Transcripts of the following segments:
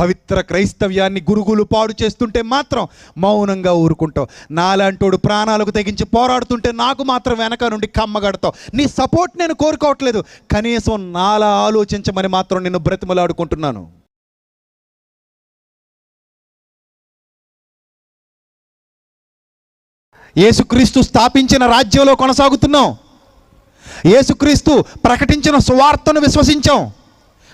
పవిత్ర క్రైస్తవ్యాన్ని గురుగులు పాడు చేస్తుంటే మాత్రం మౌనంగా ఊరుకుంటావు. నాలాంటోడు ప్రాణాలకు తెగించి పోరాడుతుంటే నాకు మాత్రం వెనక నుండి కమ్మగడతావు నీ సపోర్ట్ నేను కోరుకోవట్లేదు. కనీసం నాలా ఆలోచించమని మాత్రం నేను బ్రతిమలాడుకుంటున్నాను. యేసుక్రీస్తు స్థాపించిన రాజ్యంలో కొనసాగుతున్నాం యేసుక్రీస్తు ప్రకటించిన సువార్తను విశ్వసించాం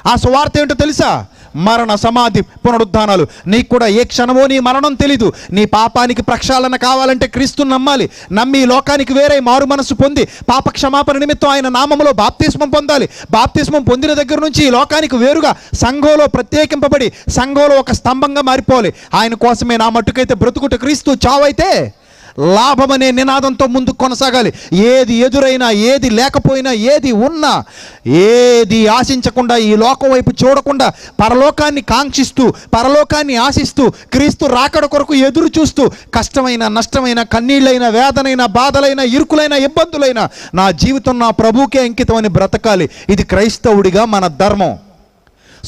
ఆ సువార్త ఏంటో తెలుసా? మరణ సమాధి పునరుద్ధానాలు. నీకు కూడా ఏ క్షణమో నీ మరణం తెలీదు. నీ పాపానికి ప్రక్షాళన కావాలంటే క్రీస్తుని నమ్మాలి. నమ్మి లోకానికి వేరే మారు మనసు పొంది పాప క్షమాపణ నిమిత్తం ఆయన నామంలో బాప్తిస్మం పొందాలి. బాప్తిస్మం పొందిన దగ్గర నుంచి ఈ లోకానికి వేరుగా సంఘంలో ప్రత్యేకింపబడి సంఘంలో ఒక స్తంభంగా మారిపోవాలి. ఆయన కోసమే నా మట్టుకైతే బ్రతుకుట క్రీస్తు చావైతే లాభం అనే నినాదంతో ముందు కొనసాగాలి. ఏది ఎదురైనా ఏది లేకపోయినా ఏది ఉన్నా ఏది ఆశించకుండా ఈ లోకం వైపు చూడకుండా పరలోకాన్ని కాంక్షిస్తూ పరలోకాన్ని ఆశిస్తూ క్రీస్తు రాకడ కొరకు ఎదురు చూస్తూ కష్టమైన నష్టమైన కన్నీళ్ళైన వేదనైన బాధలైన ఇరుకులైన ఇబ్బందులైన నా జీవితం నా ప్రభుకే అంకితం అని బ్రతకాలి. ఇది క్రైస్తవుడిగా మన ధర్మం.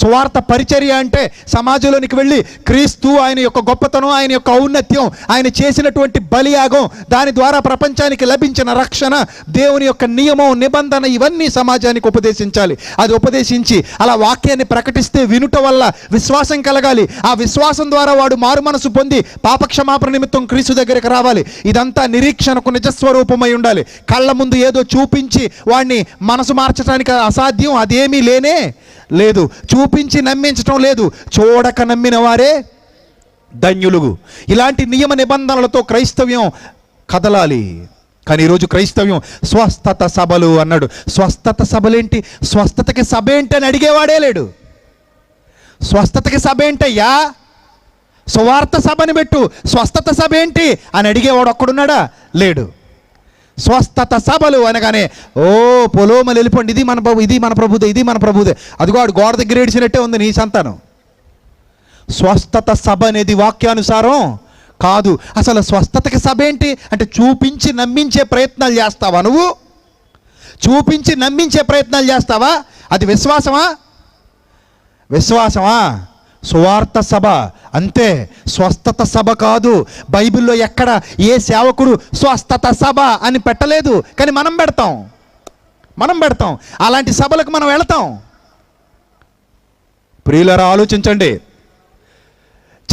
సువార్త పరిచర్య అంటే సమాజంలోనికి వెళ్ళి క్రీస్తు ఆయన యొక్క గొప్పతనం ఆయన యొక్క ఔన్నత్యం ఆయన చేసినటువంటి బలియాగం దాని ద్వారా ప్రపంచానికి లభించిన రక్షణ దేవుని యొక్క నియమం నిబంధన ఇవన్నీ సమాజానికి ఉపదేశించాలి. అది ఉపదేశించి అలా వాక్యాన్ని ప్రకటిస్తే వినుట వల్ల విశ్వాసం కలగాలి. ఆ విశ్వాసం ద్వారా వాడు మారు మనసు పొంది పాపక్షమాపణ నిమిత్తం క్రీస్తు దగ్గరికి రావాలి. ఇదంతా నిరీక్షణకు నిజస్వరూపమై ఉండాలి. కళ్ళ ముందు ఏదో చూపించి వాడిని మనసు మార్చడానికి అసాధ్యం అదేమీ లేనే లేదు. చూపించి నమ్మించటం లేదు. చూడక నమ్మిన వారే ధన్యులుగు. ఇలాంటి నియమ నిబంధనలతో క్రైస్తవ్యం కదలాలి. కానీ ఈరోజు క్రైస్తవ్యం స్వస్థత సభలు అన్నాడు. స్వస్థత సభలేంటి? స్వస్థతకి సభ ఏంటి అని అడిగేవాడే లేడు. స్వస్థతకి సభ ఏంటయ్యా? సువార్త సభని పెట్టు. స్వస్థత సభ ఏంటి అని అడిగేవాడు ఒక్కడున్నాడా? లేడు. స్వస్థత సభలు అనగానే ఓ పొలోమలు వెళ్ళిపోండి. ఇది మన ప్రభు ఇది మన ప్రభుదే ఇది మన ప్రభుదే. అదిగో ఆడు గోడ దగ్గర ఏడిచినట్టే ఉంది నీ సంతానం. స్వస్థత సభ అనేది వాక్యానుసారం కాదు. అసలు స్వస్థతకి సభ ఏంటి? అంటే చూపించి నమ్మించే ప్రయత్నాలు చేస్తావా నువ్వు? చూపించి నమ్మించే ప్రయత్నాలు చేస్తావా? అది విశ్వాసమా? విశ్వాసమా? సువార్త సభ. అంతే స్వస్థత సభ కాదు. బైబిల్లో ఎక్కడ ఏ సేవకుడు స్వస్థత సభ అని పెట్టలేదు కానీ మనం పెడతాం. మనం పెడతాం. అలాంటి సభలకు మనం వెళతాం. ప్రియులరా ఆలోచించండి.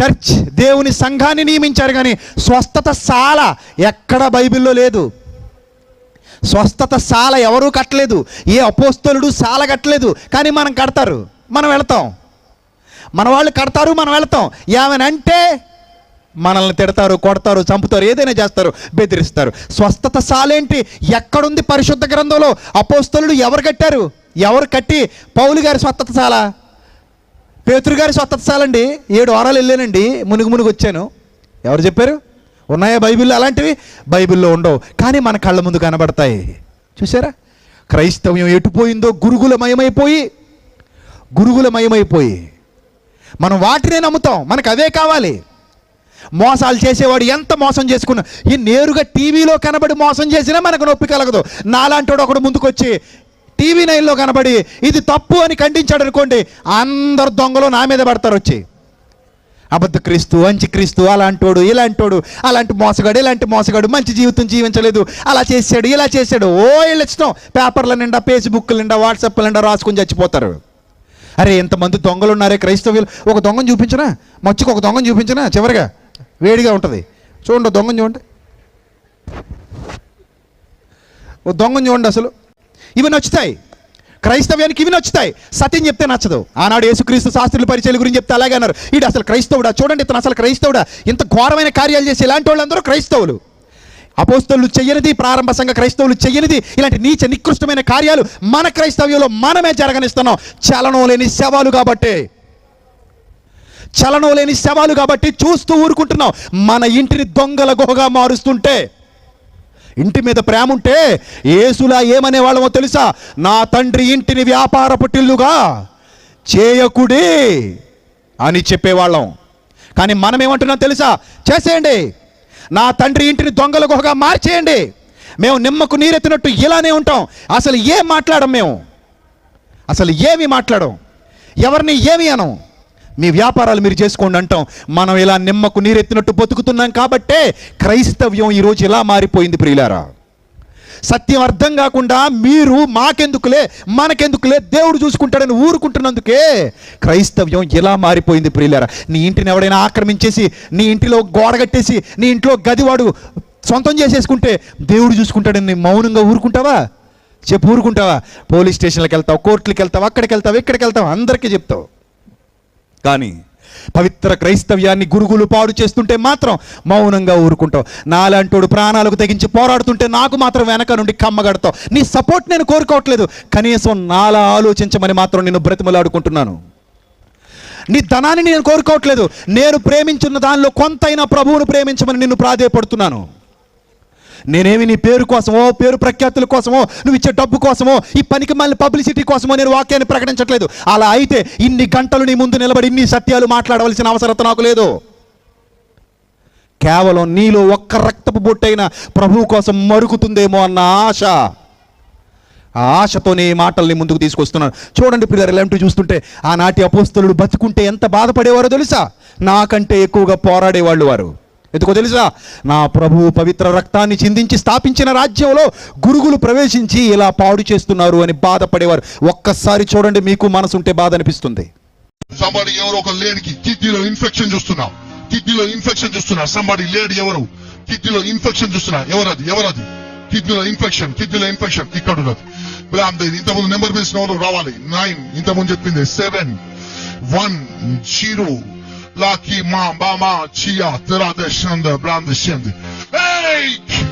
చర్చ్ దేవుని సంఘాన్ని నియమించారు కానీ స్వస్థత సాల ఎక్కడ బైబిల్లో లేదు. స్వస్థత సాల ఎవరూ కట్టలేదు. ఏ అపోస్తలుడు సాల కట్టలేదు కానీ మనం కడతారు. మనం వెళతాం. మన వాళ్ళు కడతారు మనం వెళతాం. ఏమనంటే మనల్ని తిడతారు కొడతారు చంపుతారు ఏదైనా చేస్తారు బెదిరిస్తారు. స్వస్థత సాలేంటి? ఎక్కడుంది పరిశుద్ధ గ్రంథంలో? అపోస్తలుడు ఎవరు కట్టారు? ఎవరు కట్టి? పౌలు గారి స్వస్థత సాల పేతురు గారి స్వస్థత సాలండి ఏడు వారాలు వెళ్ళానండి. మునుగు మునుగు వచ్చాను. ఎవరు చెప్పారు? ఉన్నాయా బైబిల్లో? అలాంటివి బైబిల్లో ఉండవు. కానీ మన కళ్ళ ముందు కనబడతాయి. చూసారా క్రైస్తవ్యం ఎటుపోయిందో? గురుగులమయమైపోయి గురుగులమయమైపోయి. మనం వాటినే నమ్ముతాం. మనకు అవే కావాలి. మోసాలు చేసేవాడు ఎంత మోసం చేసుకున్నా ఈ నేరుగా టీవీలో కనబడి మోసం చేసినా మనకు నొప్పి కలగదు. నాలాంటోడు ఒకడు ముందుకొచ్చి టీవీ నైన్లో కనబడి ఇది తప్పు అని ఖండించాడు అనుకోండి అందరు దొంగలు నా మీద పడతారు వచ్చి. అబద్ధ క్రీస్తు అంచి క్రీస్తు అలాంటోడు ఇలాంటోడు అలాంటి మోసగాడు ఇలాంటి మోసగాడు మంచి జీవితం జీవించలేదు. అలా చేశాడు ఇలా చేశాడు. ఓ వీళ్ళు ఇష్టం పేపర్ల నిండా ఫేస్బుక్ నిండా వాట్సాప్ల నిండా రాసుకొని చచ్చిపోతారు. అరే ఎంతమంది దొంగలు ఉన్నారే క్రైస్తవులు? ఒక దొంగను చూపించనా? మచ్చుకు ఒక దొంగను చూపించనా? చివరిగా వేడిగా ఉంటుంది. చూడండి దొంగను చూడండి. ఓ దొంగను చూడండి అసలు. ఇవి నచ్చుతాయి. క్రైస్తవ్యానికి ఇవి నచ్చుతాయి. సత్యం చెప్తే నచ్చదు. ఆనాడు యేసుక్రీస్తు శాస్త్రుల పరిచయాల గురించి చెప్తే అలాగే అన్నారు. ఇటు అసలు క్రైస్తవుడా? చూడండి ఇతను అసలు క్రైస్తవుడా? ఇంత ఘోరమైన కార్యాలు చేసి ఇలాంటి వాళ్ళందరూ క్రైస్తవులు. అపోస్తలు చెయ్యనిది ప్రారంభ సంఘ క్రైస్తవులు చెయ్యనిది ఇలాంటి నీచ నికృష్టమైన కార్యాలు మన క్రైస్తవ్యంలో మనమే జరగనిస్తున్నాం. చలనం లేని శవాలు కాబట్టి. చలనం లేని శవాలు కాబట్టి చూస్తూ ఊరుకుంటున్నాం. మన ఇంటిని దొంగల గుహగా మారుస్తుంటే ఇంటి మీద ప్రేమ ఉంటే ఏసులా ఏమనే వాళ్ళమో తెలుసా? నా తండ్రి ఇంటిని వ్యాపార పుట్టిల్లుగా చేయకుడి అని చెప్పేవాళ్ళం. కానీ మనం ఏమంటున్నాం తెలుసా? చేసేయండి. నా తండ్రి ఇంటిని దొంగల గుహగా మార్చేయండి. మేము నిమ్మకు నీరెత్తినట్టు ఇలానే ఉంటాం. అసలు ఏం మాట్లాడం మేము? అసలు ఏమి మాట్లాడం? ఎవరిని ఏమి అనం? మీ వ్యాపారాలు మీరు చేసుకోండి అంటాం. మనం ఇలా నిమ్మకు నీరెత్తినట్టు బతుకుతున్నాం కాబట్టే క్రైస్తవ్యం ఈరోజు ఇలా మారిపోయింది ప్రియులారా. సత్యం అర్థం కాకుండా మీరు మాకెందుకులే మనకెందుకులే దేవుడు చూసుకుంటాడని ఊరుకుంటున్నందుకే క్రైస్తవ్యం ఇలా మారిపోయింది ప్రియులారా? నీ ఇంటిని ఎవడైనా ఆక్రమించేసి నీ ఇంటిలో గోడ కట్టేసి నీ ఇంట్లో గదివాడు సొంతం చేసేసుకుంటే దేవుడు చూసుకుంటాడని నీ మౌనంగా ఊరుకుంటావా? చెప్పు ఊరుకుంటావా? పోలీస్ స్టేషన్లకు వెళ్తావు కోర్టులకు వెళ్తావు అక్కడికి వెళ్తావు ఇక్కడికి వెళ్తావు అందరికీ చెప్తావు. కానీ పవిత్ర క్రైస్తవ్యాన్ని గురుగులు పాడు చేస్తుంటే మాత్రం మౌనంగా ఊరుకుంటావు. నాలాంటోడు ప్రాణాలకు తెగించి పోరాడుతుంటే నాకు మాత్రం వెనక నుండి కమ్మగడతావు నీ సపోర్ట్ నేను కోరుకోవట్లేదు. కనీసం నాలా ఆలోచించమని మాత్రం నేను బ్రతిమలాడుకుంటున్నాను. నీ ధనాన్ని నేను కోరుకోవట్లేదు. నేను ప్రేమించున్న దానిలో కొంతైనా ప్రభువును ప్రేమించమని నిన్ను ప్రాధేయపడుతున్నాను. నేనేమి నీ పేరు కోసమో పేరు ప్రఖ్యాతుల కోసమో నువ్వు ఇచ్చే డబ్బు కోసమో ఈ పనికి మళ్ళీ పబ్లిసిటీ కోసమో నేను వాక్యాన్ని ప్రకటించట్లేదు. అలా అయితే ఇన్ని గంటలు నీ ముందు నిలబడి ఇన్ని సత్యాలు మాట్లాడవలసిన అవసరత నాకు లేదు. కేవలం నీలో ఒక్క రక్తపు బొట్టైన ప్రభువు కోసం మరుగుతుందేమో అన్న ఆశ. ఆ ఆశతోనే ఈ మాటల్ని ముందుకు తీసుకొస్తున్నాను. చూడండి పిల్లలు ఇలాంటివి చూస్తుంటే ఆనాటి అపోస్తలుడు బతుకుంటే ఎంత బాధపడేవారో తెలుసా? నాకంటే ఎక్కువగా పోరాడేవాళ్ళు వారు. ఎందుకో తెలుసా? నా ప్రభువు పవిత్ర రక్తాన్ని చిందించి స్థాపించిన రాజ్యంలో గురుగులు ప్రవేశించి ఇలా పాడు చేస్తున్నారు అని బాధపడేవారు. ఒక్కసారి చూడండి మీకు మనసుంటే బాధ అనిపిస్తుంది సంబడి ఎవరో ఒక లేడీకి కిడ్నీలో ఇన్ఫెక్షన్ చూస్తున్నా. కిడ్నీలో ఇన్ఫెక్షన్ చూస్తున్నా. సంబడి లేడీ ఎవరు? కిడ్నీలో ఇన్ఫెక్షన్ చూస్తున్నా. ఎవరది? ఎవరది? కిడ్నీలో ఇన్ఫెక్షన్ కిడ్నీలో ఇన్ఫెక్షన్ ఇక్కడ ఉన్నది ఇంతకుముందు నెంబర్ వేసిన రావాలి. నైన్ ఇంతకుముందు చెప్పింది సెవెన్ వన్ జీరో లాకి మా బామా చియా తెరా దశంద బ్రాహ్మ దశంది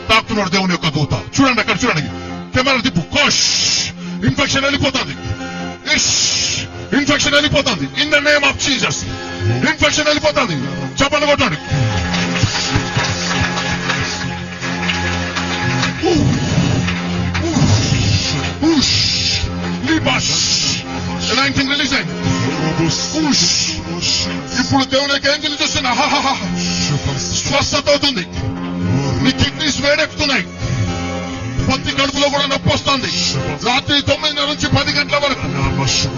తాకుతున్నాడు దేవుని యొక్క దూత చూడండి అక్కడ చూడండి కెమెరా తిప్పు కోష్ ఇన్ఫెక్షన్ వెళ్ళిపోతుంది ఇష్ ఇన్ఫెక్షన్ వెళ్ళిపోతుంది in the name of Jesus infection వెళ్ళిపోతుంది చెప్పండి కొట్టండి నైన్టీన్ రిలీజ్ అయింది Ush. ఇప్పుడు దేవునికి ఏం చూస్తున్నా. స్వస్థత అవుతుంది. నీ కిడ్నీస్ వేడెక్కుతున్నాయి. పత్తి కడుపులో కూడా నొప్పి వస్తుంది. రాత్రి తొమ్మిదిన్నర నుంచి పది గంటల వరకు.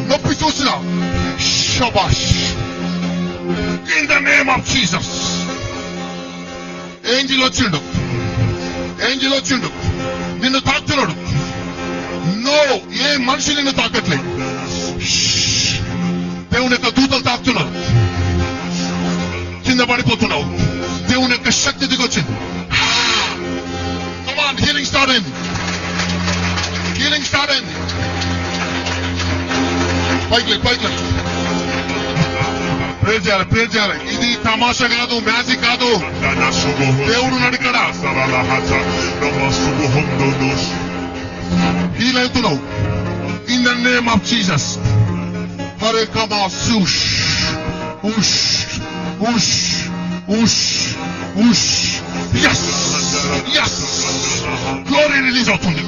నొప్పి చూసిన. షబాష్ in the name of Jesus angel వచ్చిండు. ఏంజిల్ వచ్చిండు. నిన్ను తాకుతున్నాడు. నో ఏ మనిషి నిన్ను తాకట్లేదు. చేయాలి ప్రేర్ చేయాలి. ఇది తమాషా కాదు మ్యాజిక్ కాదు. దేవుడు నడికడా హీల్ అవుతున్నావు. In the name of Jesus Hare కమా సూష్ ఉష్ ఉష్ ఉష్ ఉష్ ఎస్ ఎస్ గ్లోరీ రిలీజ్ అవుతుంది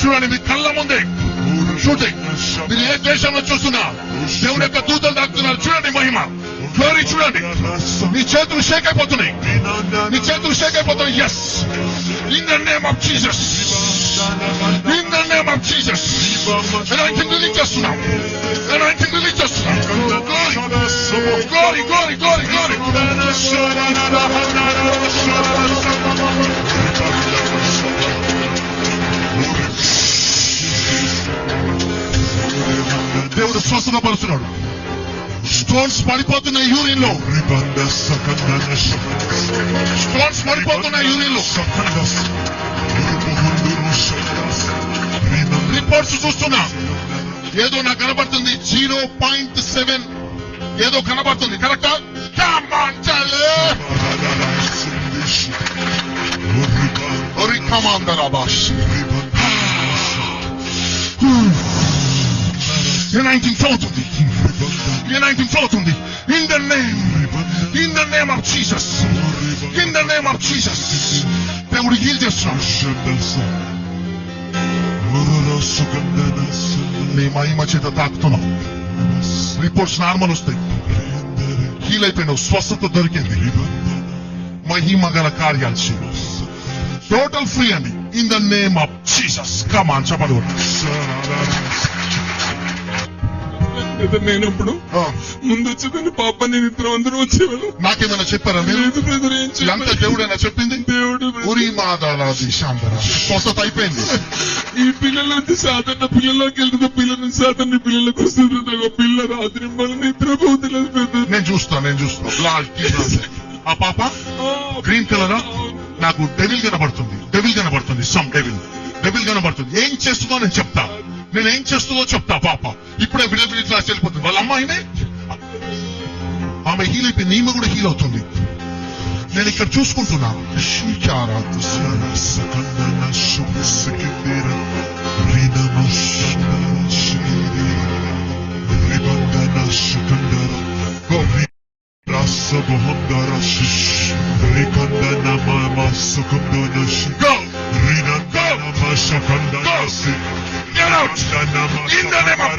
చూడండి మీ కళ్ళ ముందే షూటింగ్ మీరు ఏ దేశంలో చూస్తున్నా దేవుని యొక్క దూతలు తాకుతున్నారు చూడండి మహిమ గ్లోరీ చూడండి మీ చేతులు షేక్ అయిపోతున్నాయి నీ చేతులు షేక్ అయిపోతున్నాయి yes in the name of Jesus in the name of Jesus anointing release చేస్తున్నాం గ్లోరీ గ్లోరీ గ్లోరీ గ్లోరీ దేవుడు స్వస్థత పరుస్తున్నాడు స్టోన్స్ పడిపోతున్న యూరిన్లో స్టోన్స్ పడిపోతున్న యూరిన్లో రిపోర్ట్స్ చూస్తున్నా. ఏదో నాకు కనబడుతుంది. జీరో పాయింట్ సెవెన్ ఏదో కనబడుతుంది కరెక్టా నైన్టీన్ అవుతుంది నైన్టీన్ అవుతుంది in the name in the name of Jesus in the name of Jesus దేవుడు హీల్ చేస్తున్నాడు నీ మహిమ చేత తాకుతున్నావు రిపోర్ట్స్ నార్మల్ వస్తాయి హీల్ అయిపోయినావు స్వస్థత దొరికింది. మహిమ గల కార్యాలు టోటల్ ఫ్రీ అండి in the name of Jesus come on చెప్పండి నేనప్పుడు. ముందు వచ్చేదాన్ని పాప నేను ఇద్దరు అందరూ వచ్చేవాళ్ళు. నాకేమైనా చెప్పారా లేదు బ్రదర్ ఏం చెప్పలేదు. దేవుడైనా చెప్పింది? దేవుడు. ఉరి మాదాలాది స్వస్థత అయిపోయింది. ఈ పిల్లలు వచ్చి సాధారణ పిల్లల్లోకి వెళ్తుంది. పిల్లల నుంచి సాధారణ పిల్లలకు వస్తుంది ఒక పిల్ల రాత్రి మళ్ళీ నిద్రపోతలేదు బ్రదర్. నేను చూస్తా నేను చూస్తా. బ్లాక్ ఆ పాప? Green colour? నాకు డెవిల్ కనబడుతుంది. డెవిల్ కనబడుతుంది. Some devil. డెవిల్ కనబడుతుంది. ఏం చేస్తుందో నేను చెప్తా. నేను ఏం చేస్తుందో చెప్తా పాప. ఇప్పుడే విడబిడి క్లాస్ వెళ్ళిపోతుంది. వాళ్ళ అమ్మాయినే ఆమె హీల్ అయిపోయింది ఈమె కూడా హీల్ అవుతుంది. నేను ఇక్కడ చూసుకుంటున్నాను శ్రీచారా Go! Shakandarasi. Get out! In the name of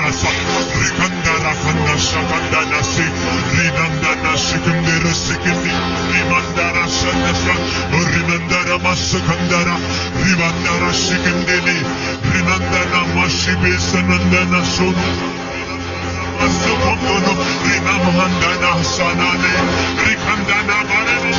Rikandara Kanda Shakandanasi. Ridandana Shikandira Sikindi. Rimandara Shandafa. Rimandara Masakandara. Rimandara Shikandili. Rimandara Mashibi Sanandana Sunu. Asukondunu Rimamhandana Sanani. Rikandana Barenu.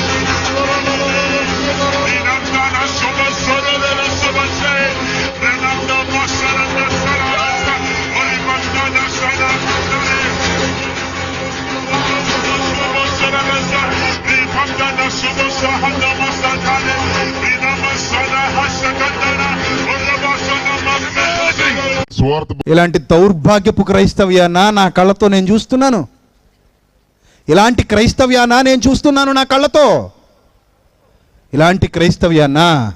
ఇలాంటి దౌర్భాగ్యపు క్రైస్తవ్యానా నా కళ్ళతో నేను చూస్తున్నాను? ఇలాంటి క్రైస్తవ్యానా నేను చూస్తున్నాను నా కళ్ళతో? ఇలాంటి క్రైస్తవ్యాన్నా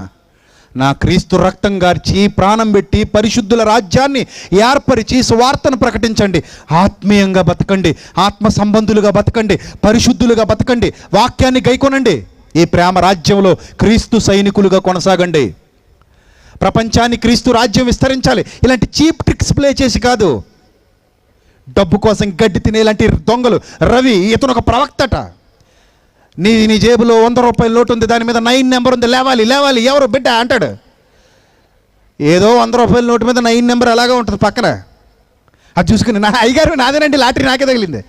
నా క్రీస్తు రక్తం గార్చి ప్రాణం పెట్టి పరిశుద్ధుల రాజ్యాన్ని ఏర్పరిచి స్వార్థను ప్రకటించండి. ఆత్మీయంగా బతకండి ఆత్మ సంబంధులుగా బతకండి పరిశుద్ధులుగా బతకండి వాక్యాన్ని గైకొనండి. ఈ ప్రేమ రాజ్యంలో క్రీస్తు సైనికులుగా కొనసాగండి. ప్రపంచాన్ని క్రీస్తు రాజ్యం విస్తరించాలి. ఇలాంటి చీప్ ట్రిక్స్ ప్లే చేసి కాదు. డబ్బు కోసం గడ్డి తినే ఇలాంటి దొంగలు రవి ఇతను ఒక ప్రవక్తట. నీ నీ జేబులో వంద రూపాయల నోటు ఉంది దాని మీద నైన్ నెంబర్ ఉంది. లేవాలి లేవాలి ఎవరు? బిడ్డ అంటాడు. ఏదో వంద రూపాయల నోటు మీద నైన్ నెంబర్ అలాగే ఉంటుంది పక్కన. అది చూసుకుని నా అయ్యగారు నాదేనండి లాటరీ నాకే తగిలింది.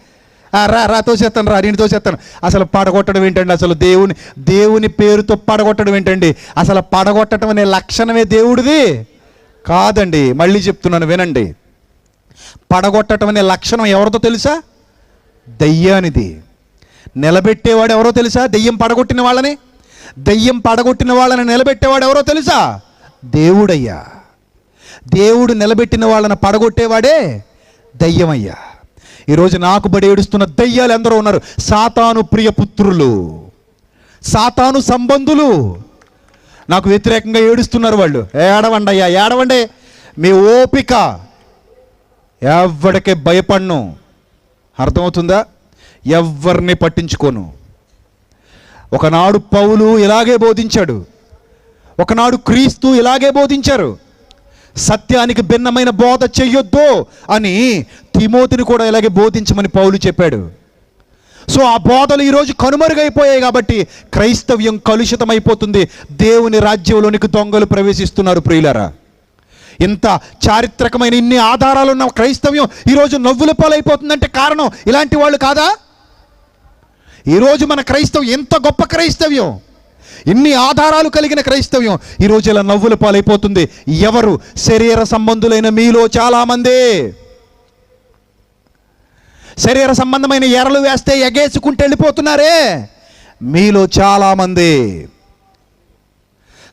రా రా తోసేస్తాను రా నేను తోసేస్తాను. అసలు పడగొట్టడం ఏంటండి? అసలు దేవుని దేవుని పేరుతో పడగొట్టడం ఏంటండి? అసలు పడగొట్టడం అనే లక్షణమే దేవుడిది కాదండి. మళ్ళీ చెప్తున్నాను వినండి. పడగొట్టడం అనే లక్షణం ఎవరితో తెలుసా? దయ్యానిది. నిలబెట్టేవాడు ఎవరో తెలుసా? దెయ్యం పడగొట్టిన వాళ్ళని? దెయ్యం పడగొట్టిన వాళ్ళని నిలబెట్టేవాడు ఎవరో తెలుసా? దేవుడయ్యా. దేవుడు నిలబెట్టిన వాళ్ళని పడగొట్టేవాడే దయ్యమయ్యా. ఈరోజు నాకు బడి ఏడుస్తున్న దయ్యాలు ఎందరో ఉన్నారు. సాతాను ప్రియ పుత్రులు సాతాను సంబంధులు. నాకు వ్యతిరేకంగా ఏడుస్తున్నారు వాళ్ళు. ఏడవండి అయ్యా ఏడవండి. మీ ఓపిక. ఎవడికి భయపడను. అర్థమవుతుందా? ఎవరిని పట్టించుకోను. ఒకనాడు పౌలు ఇలాగే బోధించాడు. ఒకనాడు క్రీస్తు ఇలాగే బోధించారు. సత్యానికి భిన్నమైన బోధ చెయ్యొద్దు అని తిమోతిని కూడా ఇలాగే బోధించమని పౌలు చెప్పాడు. సో ఆ బోధలు ఈరోజు కనుమరుగైపోయాయి కాబట్టి క్రైస్తవ్యం కలుషితమైపోతుంది. దేవుని రాజ్యంలోనికి దొంగలు ప్రవేశిస్తున్నారు ప్రియులరా. ఇంత చారిత్రకమైన ఇన్ని ఆధారాలు ఉన్న క్రైస్తవ్యం ఈరోజు నవ్వుల పాలైపోతుందంటే కారణం ఇలాంటి వాళ్ళు కాదా? ఈరోజు మన క్రైస్తవ్యం ఎంత గొప్ప క్రైస్తవ్యం? ఇన్ని ఆధారాలు కలిగిన క్రైస్తవ్యం. ఈరోజు ఇలా నవ్వుల పాలైపోతుంది. ఎవరు? శరీర సంబంధులైన మీలో చాలామంది. శరీర సంబంధమైన ఎరలు వేస్తే ఎగేసుకుంటూ వెళ్ళిపోతున్నారే? మీలో చాలామంది.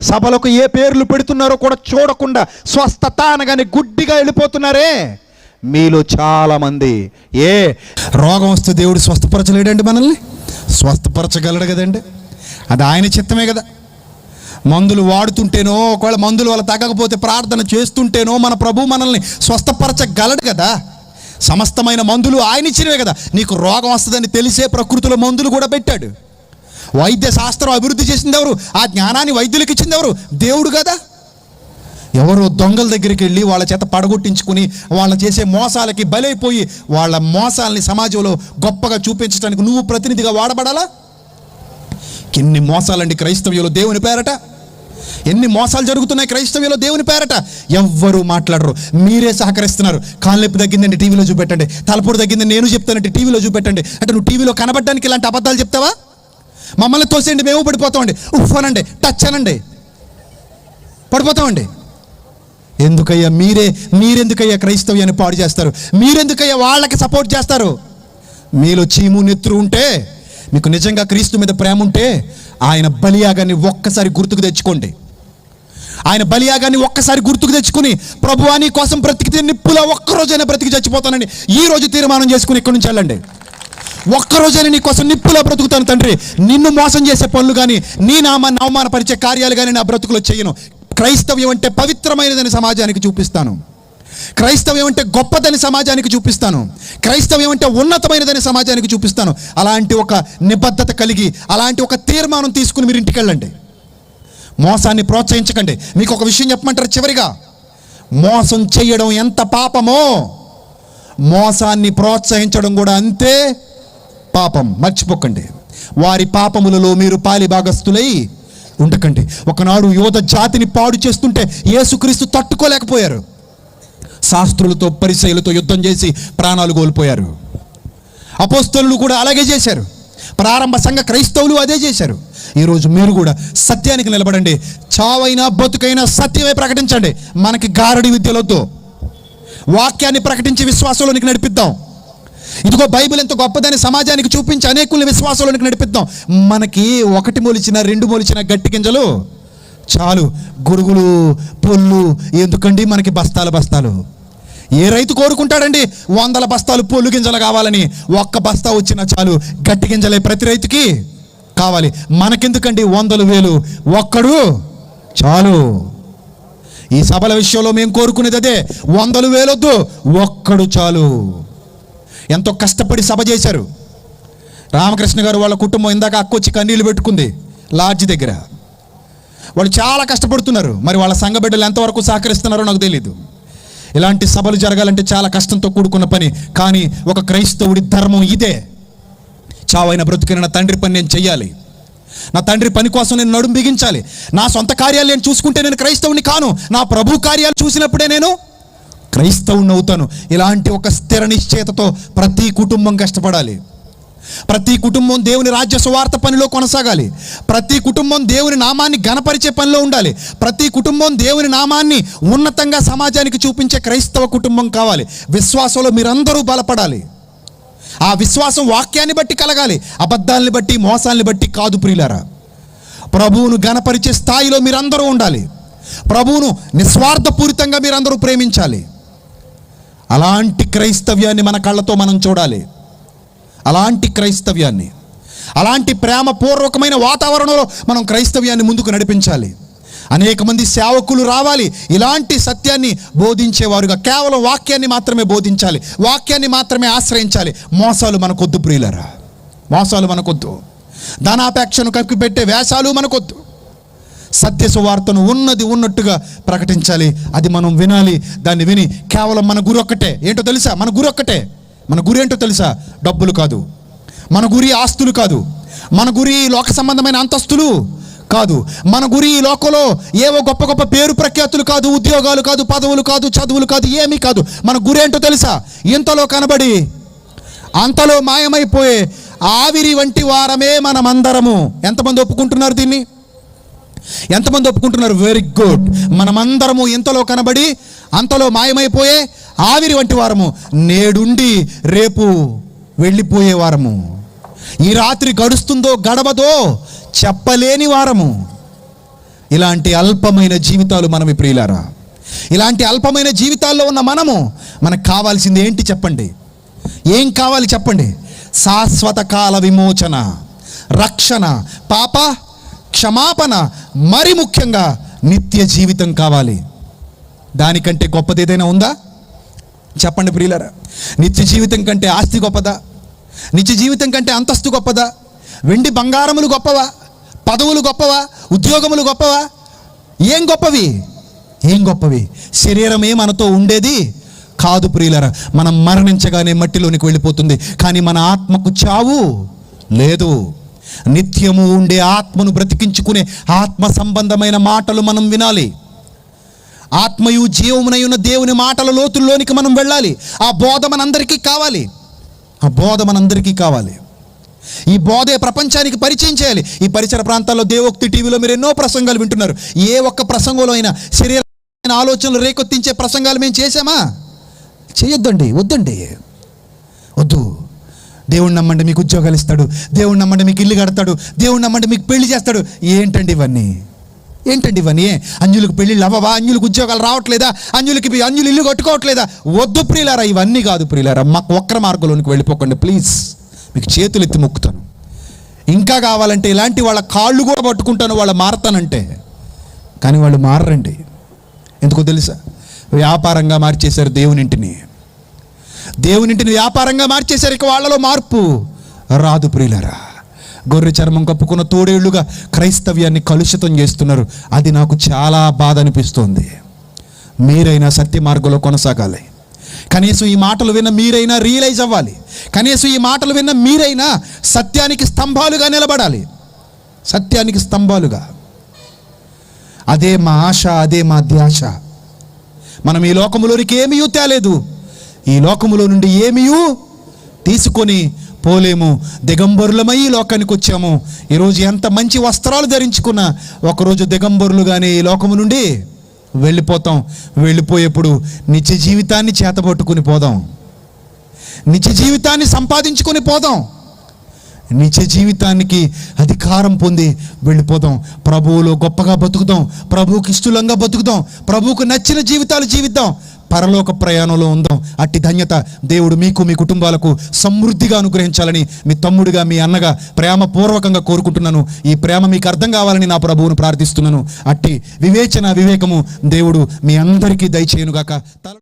సభలకు ఏ పేర్లు పెడుతున్నారో కూడా చూడకుండా స్వస్థత అనగానే గుడ్డిగా వెళ్ళిపోతున్నారే? మీలో చాలామంది. ఏ? రోగం వస్తే దేవుడు స్వస్థపరచలేడండి మనల్ని? స్వస్థపరచగలడు కదండి. అది ఆయన చిత్తమే కదా. మందులు వాడుతుంటేనో ఒకవేళ మందులు వాళ్ళ తగ్గకపోతే ప్రార్థన చేస్తుంటేనో మన ప్రభు మనల్ని స్వస్థపరచగలడు కదా. సమస్తమైన మందులు ఆయన ఇచ్చినవే కదా. నీకు రోగం వస్తుందని తెలిసే ప్రకృతిలో మందులు కూడా పెట్టాడు. వైద్య శాస్త్రం అభివృద్ధి చేసింది ఎవరు? ఆ జ్ఞానాన్ని వైద్యులకు ఇచ్చింది ఎవరు? దేవుడు కదా. ఎవరో దొంగల దగ్గరికి వెళ్ళి వాళ్ళ చేత పడగొట్టించుకుని వాళ్ళ చేసే మోసాలకి బలైపోయి వాళ్ళ మోసాలని సమాజంలో గొప్పగా చూపించడానికి నువ్వు ప్రతినిధిగా వాడబడాలా? ఎన్ని మోసాలండి క్రైస్తవ్యంలో దేవుని పేరట? ఎన్ని మోసాలు జరుగుతున్నాయి క్రైస్తవ్యంలో దేవుని పేరట? ఎవ్వరూ మాట్లాడరు. మీరే సహకరిస్తున్నారు. కాళ్ళెప్పు తగ్గిందండి టీవీలో చూపెట్టండి. తలపూరు తగ్గిందని నేను చెప్తానంటే టీవీలో చూపెట్టండి. అంటే నువ్వు టీవీలో కనబడడానికి ఇలాంటి అబద్ధాలు చెప్తావా? మమ్మల్ని తోసేయండి మేము పడిపోతామండి. ఉఫ్ అనండి టచ్ అనండి. పడిపోతామండి. ఎందుకయ్యా మీరే మీరెందుకయ్యా క్రైస్తవ్యాన్ని పాడు చేస్తారు? మీరెందుకయ్యా వాళ్ళకి సపోర్ట్ చేస్తారు? మీలో చీము నెత్తురు ఉంటే మీకు నిజంగా క్రీస్తు మీద ప్రేమ ఉంటే ఆయన బలియాగాన్ని ఒక్కసారి గుర్తుకు తెచ్చుకోండి. ఆయన బలియాగాన్ని ఒక్కసారి గుర్తుకు తెచ్చుకుని ప్రభువా నీ కోసం బ్రతికితే నిప్పులా ఒక్కరోజైనా బ్రతికి చచ్చిపోతానండి ఈ రోజు తీర్మానం చేసుకుని ఇక్కడి నుంచి వెళ్ళండి. ఒక్కరోజైనా నీ కోసం నిప్పులా బ్రతుకుతాను తండ్రి. నిన్ను మోసం చేసే పనులు కానీ నీ నామాన్ని అవమానపరిచే కార్యాలు కానీ నా బ్రతుకులో చేయను. క్రైస్తవ్యం అంటే పవిత్రమైనదని సమాజానికి చూపిస్తాను. క్రైస్తవ్యం అంటే గొప్పదని సమాజానికి చూపిస్తాను. క్రైస్తవ్యం అంటే ఉన్నతమైనదని సమాజానికి చూపిస్తాను. అలాంటి ఒక నిబద్ధత కలిగి అలాంటి ఒక తీర్మానం తీసుకుని మీరు ఇంటికి వెళ్ళండి మోసాన్ని ప్రోత్సహించకండి. మీకు ఒక విషయం చెప్పమంటారు చివరిగా. మోసం చేయడం ఎంత పాపమో! మోసాన్ని ప్రోత్సహించడం కూడా అంతే పాపం. మర్చిపోకండి. వారి పాపములలో మీరు పాలి భాగస్థులై ఉండకండి. ఒకనాడు యువత జాతిని పాడు చేస్తుంటే యేసుక్రీస్తు తట్టుకోలేకపోయారు. శాస్త్రులతో పరిచయులతో యుద్ధం చేసి ప్రాణాలు కోల్పోయారు. అపోస్తలు కూడా అలాగే చేశారు. ప్రారంభ సంఘ క్రైస్తవులు అదే చేశారు. ఈరోజు మీరు కూడా సత్యానికి నిలబడండి. చావైనా బతుకైనా సత్యమే ప్రకటించండి. మనకి గారడి విద్యలతో వాక్యాన్ని ప్రకటించి విశ్వాసంలోనికి నడిపిద్దాం. ఇదిగో బైబిల్ ఎంత గొప్పదని సమాజానికి చూపించి అనేకుల్ని విశ్వాసంలోనికి నడిపిద్దాం. మనకి ఒకటి మొలిచిన రెండు మొలిచిన గట్టి గింజలు చాలు. గురుగులు పొల్లు ఎందుకండి మనకి బస్తాలు బస్తాలు? ఏ రైతు కోరుకుంటాడండి? వందల బస్తాలు పొల్లు గింజలు కావాలని. ఒక్క బస్తా వచ్చినా చాలు. గట్టి గింజలే ప్రతి రైతుకి కావాలి. మనకెందుకండి వందలు వేలు? ఒక్కడు చాలు. ఈ సభల విషయంలో మేము కోరుకునేది అదే. వందలు వేలొద్దు. ఒక్కడు చాలు. ఎంతో కష్టపడి సభ చేశారు. రామకృష్ణ గారు వాళ్ళ కుటుంబం ఇందాక అక్కొచ్చి కన్నీళ్ళు పెట్టుకుంది లాడ్జ్ దగ్గర. వాళ్ళు చాలా కష్టపడుతున్నారు. మరి వాళ్ళ సంఘ బిడ్డలు ఎంతవరకు సహకరిస్తున్నారో నాకు తెలియదు ఇలాంటి సభలు జరగాలంటే చాలా కష్టంతో కూడుకున్న పని. కానీ ఒక క్రైస్తవుడి ధర్మం ఇదే. చావైన బ్రతుకిన నా తండ్రి పని నేను చెయ్యాలి. నా తండ్రి పని కోసం నేను నడుం బిగించాలి. నా సొంత కార్యాలు నేను చూసుకుంటే నేను క్రైస్తవుని కాను. నా ప్రభు కార్యాలు చూసినప్పుడే నేను క్రైస్తవుని అవుతాను ఇలాంటి ఒక స్థిర నిశ్చయతతో ప్రతి కుటుంబం కష్టపడాలి. ప్రతి కుటుంబం దేవుని రాజ్య సువార్త పనిలో కొనసాగాలి. ప్రతి కుటుంబం దేవుని నామాన్ని గణపరిచే పనిలో ఉండాలి. ప్రతి కుటుంబం దేవుని నామాన్ని ఉన్నతంగా సమాజానికి చూపించే క్రైస్తవ కుటుంబం కావాలి. విశ్వాసంలో మీరందరూ బలపడాలి. ఆ విశ్వాసం వాక్యాన్ని బట్టి కలగాలి. అబద్ధాలని బట్టి మోసాల్ని బట్టి కాదు ప్రియులారా. ప్రభువును గణపరిచే స్థాయిలో మీరందరూ ఉండాలి. ప్రభువును నిస్వార్థపూరితంగా మీరందరూ ప్రేమించాలి. అలాంటి క్రైస్తవ్యాన్ని మన కళ్ళతో మనం చూడాలి. అలాంటి క్రైస్తవ్యాన్ని అలాంటి ప్రేమపూర్వకమైన వాతావరణంలో మనం క్రైస్తవ్యాన్ని ముందుకు నడిపించాలి. అనేక మంది సేవకులు రావాలి. ఇలాంటి సత్యాన్ని బోధించేవారుగా కేవలం వాక్యాన్ని మాత్రమే బోధించాలి. వాక్యాన్ని మాత్రమే ఆశ్రయించాలి. మోసాలు మనకొద్దు ప్రియులరా. మోసాలు మనకొద్దు. ధనాపేక్షను కప్పిపెట్టే వేషాలు మనకొద్దు. సత్య సువార్తను ఉన్నది ఉన్నట్టుగా ప్రకటించాలి. అది మనం వినాలి. దాన్ని విని కేవలం మన గురి ఒక్కటే. ఏంటో తెలుసా? మన గురి ఒక్కటే. మన గురి ఏంటో తెలుసా? డబ్బులు కాదు. మన గురి ఆస్తులు కాదు. మన గురి లోక సంబంధమైన అంతస్తులు కాదు. మన గురి ఈ లోకంలో ఏవో గొప్ప గొప్ప పేరు ప్రఖ్యాతులు కాదు ఉద్యోగాలు కాదు పదవులు కాదు చదువులు కాదు ఏమీ కాదు. మన గురి ఏంటో తెలుసా? ఇంతలో కనబడి అంతలో మాయమైపోయే ఆవిరి వంటి వారమే మనమందరము. ఎంతమంది ఒప్పుకుంటున్నారు దీన్ని? ఎంతమంది ఒప్పుకుంటున్నారు? వెరీ గుడ్ మనమందరము ఇంతలో కనబడి అంతలో మాయమైపోయే ఆవిరి వంటి వారము. నేడుండి రేపు వెళ్ళిపోయే వారము. ఈ రాత్రి గడుస్తుందో గడవదో చెప్పలేని వారము. ఇలాంటి అల్పమైన జీవితాలు మనవి ప్రియులారా. ఇలాంటి అల్పమైన జీవితాల్లో ఉన్న మనము మనకు కావాల్సింది ఏంటి చెప్పండి? ఏం కావాలి చెప్పండి? శాశ్వత కాల విమోచన రక్షణ పాప క్షమాపణ మరి ముఖ్యంగా నిత్య జీవితం కావాలి. దానికంటే గొప్పది ఏదైనా ఉందా? చెప్పండి ప్రియులరా. నిత్య జీవితం కంటే ఆస్తి గొప్పదా? నిత్య జీవితం కంటే అంతస్తు గొప్పదా? వెండి బంగారములు గొప్పవా? పదవులు గొప్పవా? ఉద్యోగములు గొప్పవా? ఏం గొప్పవి? ఏం గొప్పవి? శరీరమే మనతో ఉండేది? కాదు ప్రియులరా మనం మరణించగానే మట్టిలోనికి వెళ్ళిపోతుంది. కానీ మన ఆత్మకు చావు లేదు. నిత్యము ఉండే ఆత్మను బ్రతికించుకునే ఆత్మ సంబంధమైన మాటలు మనం వినాలి. ఆత్మయు జీవమునై ఉన్న దేవుని మాటల లోతుల్లోనికి మనం వెళ్ళాలి. ఆ బోధ మనందరికీ కావాలి. ఆ బోధ మనందరికీ కావాలి. ఈ బోధే ప్రపంచానికి పరిచయం చేయాలి. ఈ పరిసర ప్రాంతాల్లో దేవోక్తి టీవీలో మీరు ఎన్నో ప్రసంగాలు వింటున్నారు. ఏ ఒక్క ప్రసంగంలో అయినా శరీరమైన ఆలోచనలు రేకొత్తించే ప్రసంగాలు మేము చేసామా చేయొద్దండి వద్దండి. వద్దు. దేవుడు నమ్మండి మీకు ఉద్యోగాలు ఇస్తాడు. దేవుడు నమ్మండి మీకు ఇల్లు కడతాడు. దేవుడు నమ్మండి మీకు పెళ్ళి చేస్తాడు. ఏంటండి ఇవన్నీ? ఏంటండి ఇవన్నీ? అంజులకు పెళ్ళిళ్ళు అవ్వవా అంజులకు ఉద్యోగాలు రావట్లేదా? అంజులకి అంజులు ఇల్లు కట్టుకోవట్లేదా? వద్దు ప్రియులారా ఇవన్నీ కాదు ప్రియులారా. మాకు ఒక్కర మార్గంలోనికి వెళ్ళిపోకండి ప్లీజ్. మీకు చేతులు ఎత్తి మొక్కుతాను. ఇంకా కావాలంటే ఇలాంటి వాళ్ళ కాళ్ళు కూడా పట్టుకుంటాను వాళ్ళు మారతానంటే. కానీ వాళ్ళు మారరండి. ఎందుకో తెలుసా? వ్యాపారంగా మార్చేశారు దేవునింటిని. దేవునింటిని వ్యాపారంగా మార్చేశారు. ఇక వాళ్ళలో మార్పు రాదు ప్రియులరా. గొర్రె చర్మం కప్పుకున్న తోడేళ్ళుగా క్రైస్తవ్యాన్ని కలుషితం చేస్తున్నారు. అది నాకు చాలా బాధ అనిపిస్తోంది. మీరైనా సత్య మార్గంలో కొనసాగాలి. కనీసం ఈ మాటలు విన్న మీరైనా రియలైజ్ అవ్వాలి. కనీసం ఈ మాటలు విన్న మీరైనా సత్యానికి స్తంభాలుగా నిలబడాలి. సత్యానికి స్తంభాలుగా. అదే మా ఆశ అదే మా ధ్యాస. మనం ఈ లోకములోనికి ఏమీ తేలేదు ఈ లోకములో నుండి ఏమీ తీసుకొని పోలేము. దిగంబరులమై ఈ లోకానికి వచ్చాము. ఈరోజు ఎంత మంచి వస్త్రాలు ధరించుకున్నా ఒకరోజు దిగంబరులుగానే ఈ లోకము నుండి వెళ్ళిపోతాం. వెళ్ళిపోయేప్పుడు నిత్య జీవితాన్ని చేతబట్టుకుని పోదాం. నిత్య జీవితాన్ని సంపాదించుకొని పోదాం. నిత్య జీవితానికి అధికారం పొంది వెళ్ళిపోదాం. ప్రభువులో గొప్పగా బతుకుదాం. ప్రభువుకి ఇష్టలంగా బతుకుదాం. ప్రభువుకు నచ్చిన జీవితాలు జీవిద్దాం. పరలోక ప్రయాణంలో ఉందాం. అట్టి ధన్యత దేవుడు మీకు మీ కుటుంబాలకు సమృద్ధిగా అనుగ్రహించాలని మీ తమ్ముడిగా మీ అన్నగా ప్రేమపూర్వకంగా కోరుకుంటున్నాను. ఈ ప్రేమ మీకు అర్థం కావాలని నా ప్రభువును ప్రార్థిస్తున్నాను. అట్టి వివేచన వివేకము దేవుడు మీ అందరికీ దయచేయనుగాక. తల